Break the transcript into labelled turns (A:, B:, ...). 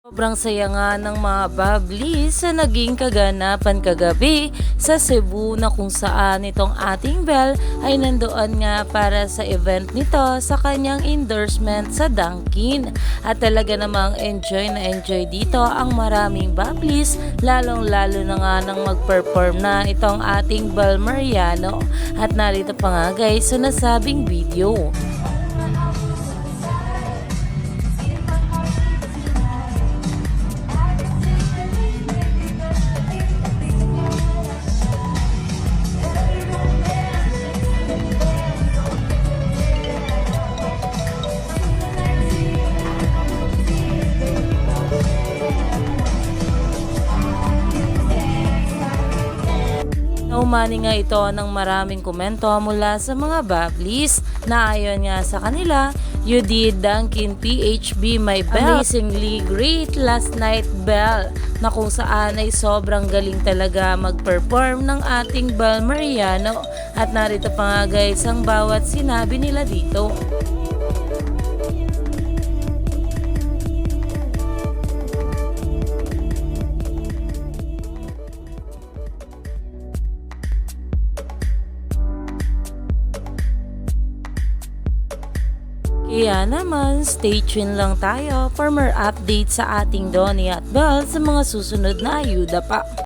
A: Sobrang saya nga ng mga babli sa naging kaganapan kagabi sa Cebu na kung saan itong ating Bell ay nandoon nga para sa event nito sa kanyang endorsement sa Dunkin. At talaga namang enjoy na enjoy dito ang maraming bablis lalong lalo na nga nang mag-perform na itong ating Bell Mariano. At narito pa nga guys sa nasabing video. Naumani nga ito ng maraming komento mula sa mga bablis na ayon nga sa kanila, You did Dunkin PHB my bell. Amazingly great last night bell na kung saan ay sobrang galing talaga mag-perform ng ating Bell Mariano at narito pa nga guys ang bawat sinabi nila dito. Kaya naman, stay tuned lang tayo for more updates sa ating Donnie at Bell sa mga susunod na ayuda pa.